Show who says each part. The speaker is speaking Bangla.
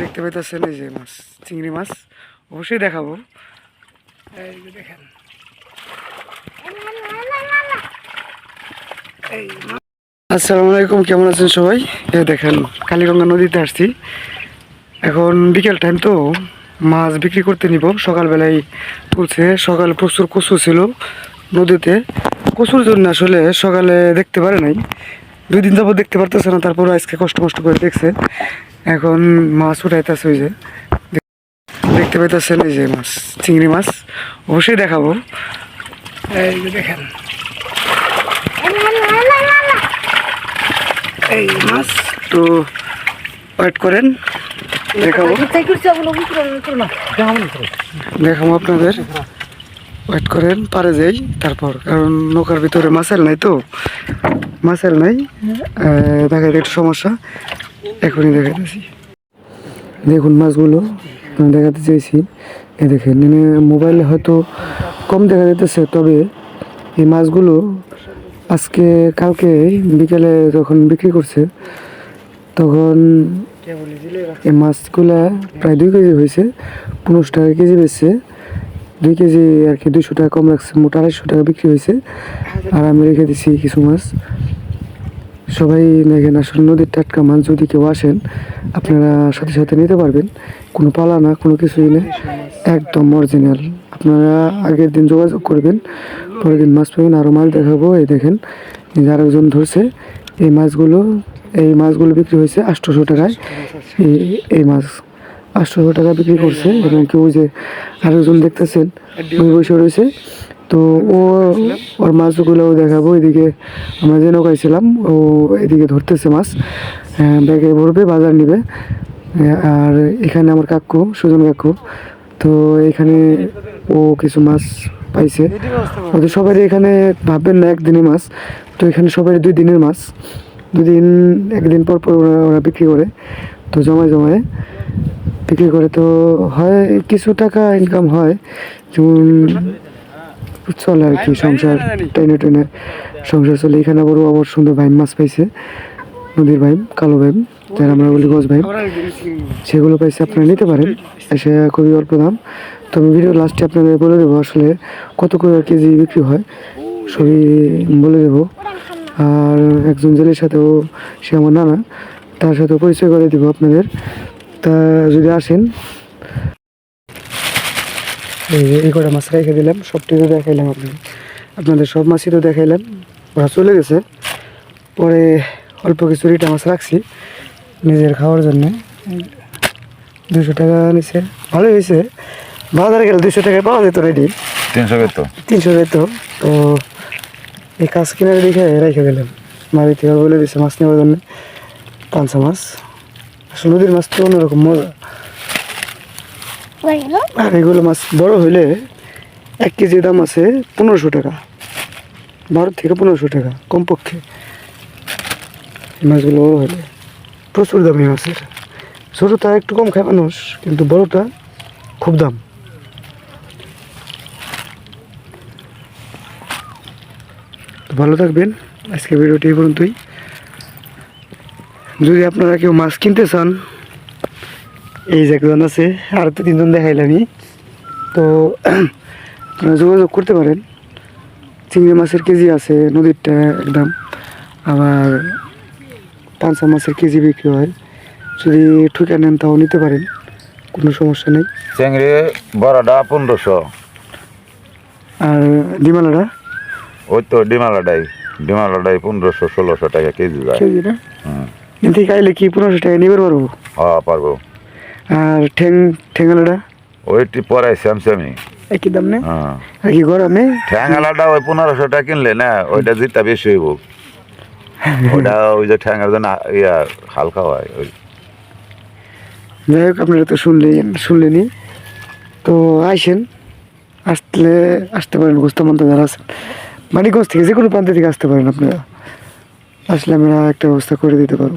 Speaker 1: দেখতে পাইতেছেন এই যে মাছ, চিংড়ি মাছ। অবশ্যই দেখাবো। দেখেন। আসসালামু আলাইকুম, কেমন আছেন সবাই? দেখেন, কালীগঙ্গা নদীতে আসছি। এখন বিকেল টাইম তো, মাছ বিক্রি করতে নিব। সকালবেলায় তুলছে, সকাল প্রচুর কচু ছিল নদীতে। কচুর জন্য আসলে সকালে দেখতে পারে নাই। দুই দিন যাবত দেখতে পারতেছে না তারপর আজকে কষ্ট কষ্ট করে দেখছে। এখন মাছ উঠাইতেছে ওই যে। দেখতে পাইতেছেন এই যে মাছ, চিংড়ি মাছ। অবশ্যই দেখাবো। এই দেখেন। এই মাছ তো ওয়েট করেন, দেখাবো। দেখাবো আপনাদের। ওয়েট করেন, পারে যাই তারপর, কারণ নৌকার ভিতরে মাছের নাই তো। মাছের নাই। দেখাইতে একটু সমস্যা। এখনই দেখাইতেছি। দেখুন মাছগুলো দেখাতে চাইছি। এ দেখেন মোবাইলে হয়তো কম দেখা যেতেছে তবে এই মাছগুলো আজকে, কালকে বিকেলে যখন বিক্রি করছে, তখন এই মাছগুলা প্রায় দুই কেজি হয়েছে, পনেরোশো টাকা কেজি বেচছে। দুই কেজি আর কি দুইশো টাকা কম রাখছে, মোট আড়াইশো টাকা বিক্রি হয়েছে। আর আমি রেখে দিছি কিছু মাছ। সবাই দেখেন আসলে নদীর টাটকা মাছ যদি কেউ আসেন, আপনারা সাথে সাথে নিতে পারবেন। কোনো পালা না, কোনো কিছুই নেই একদম অরিজিনাল আপনারা আগের দিন যোগাযোগ করবেন, পরের দিন মাছ পাবেন আরও মাছ দেখাবো। এই দেখেন আরেকজন ধরছে, এই মাছগুলো এই মাছগুলো বিক্রি হয়েছে আটশোশো টাকায়। এই এই মাছ আটশোশো টাকা বিক্রি করছে এবং কেউ যে আরেকজন দেখতেছেন, ওই বসে রয়েছে। তো ও, ওর মাছগুলোও দেখাবো, এদিকে আমরা যে নৌকায় ছিলাম ও এদিকে ধরতেছে মাছ ব্যাগে ভরবে, বাজার নিবে আর এখানে আমার কাকু, সুজন কাকু, তো এখানে ও কিছু মাছ পাইছে। ওদের সবাই এখানে ভাববেন না একদিনে মাছ, তো এখানে সবাই দুই দিনের মাছ, দুদিন, একদিন পর পর ওরা ওরা বিক্রি করে, তো জমায় জমায় বিক্রি করে, তো হয় কিছু টাকা ইনকাম হয়, যেমন চলে আর কি, সংসার টেনে টেনে সংসার চলে। এখানে আবার আবার সুন্দর ভাইম মাছ পাইছে, নদীর ভাইম, কালো ভাইম, যারা আমরা বলি গজ ভাইম। সেগুলো পাইছে আপনারা নিতে পারেন, এসে খুবই অল্প দাম। তো আমি ভিডিও লাস্টে আপনাদের বলে দেবো আসলে কত করে কেজি বিক্রি হয়, সবই বলে দেবো। আর একজন জেলের সাথেও সে আমার নানা, তার সাথে পরিচয় করে দেবো আপনাদের। তা যদি আসেন এই এই কটা মাছ রেখে দিলাম সবটি তো দেখাইলাম আপনাদের আপনাদের সব মাছই তো দেখাইলাম। ওরা চলে গেছে। পরে অল্প কিছু রিটা মাছ রাখছি নিজের খাওয়ার জন্যে। দুশো টাকা নিছে। ভালোই হয়েছে। বাজারে গেলে দুশো টাকায় পাওয়া যেত রেডি
Speaker 2: তিনশো তো
Speaker 1: তিনশো যেত তো এই কাজ কিনারে দেখে রেখে দিলাম। বাড়ি থেকে বলে দিছে মাছ নেওয়ার জন্য। পাঁচশো মাছ। আসলে নদীর মাছ তো অন্যরকম মজা। আর এগুলো মাছ বড় হইলে এক কেজি দাম আছে পনেরোশো টাকা। বারো থেকে পনেরোশো টাকা কমপক্ষে। মাছগুলো বড় হইলে প্রচুর দাম মাছের ছোটোটা একটু কম খায় মানুষ, কিন্তু বড়টা খুব দাম। ভালো থাকবেন। আজকে ভিডিওটি এই পর্যন্তই। যদি আপনারা কেউ মাছ কিনতে চান এই যে একজন আছে আর তো তিনজন দেখাইলামই তো আপনারা যোগাযোগ করতে পারেন। চিংড়ি মাছের কেজি আছে নদীরটা একদম। আবার পাঁচা মাছের কেজি বিক্রি হয়। যদি ঠুকে নেন তাও নিতে পারেন কোনো সমস্যা নেই।
Speaker 2: চিংড়ি বড়টা পনেরোশো।
Speaker 1: আর ডিমালাটা?
Speaker 2: ওই তো ডিমালাডাই ডিমালাডাই পনেরোশো ষোলোশো টাকা কেজি যায়।
Speaker 1: কেজি না? এতে খাইলে কি পনেরোশো টাকা নিবে পারব
Speaker 2: হ্যাঁ পারব।
Speaker 1: আর ঠেং ঠেঙ্গালাটা
Speaker 2: ওইটি পরাই স্যামস্যামি
Speaker 1: একই দাম না?
Speaker 2: হ্যাঁ।
Speaker 1: কি গরমে
Speaker 2: ঠ্যাঙ্গালাটা ওই পনেরোশো টাকা কিনলে না ওইটা জিতা বেশি হইব। ওইটা ওই যে ঠ্যাঙ্গার জন্য ইয়া হালকা হয় ওই।
Speaker 1: যাই হোক আপনারা তো শুনলেন শুনলেনি তো আইসেন আসলে আসতে পারেন গোস্তামন্ত যারা আছেন। মানিকগঞ্জ থেকে যে কোনো প্রান্ত থেকে আসতে পারেন আপনারা। আসলে আমরা একটা ব্যবস্থা করে দিতে পারব।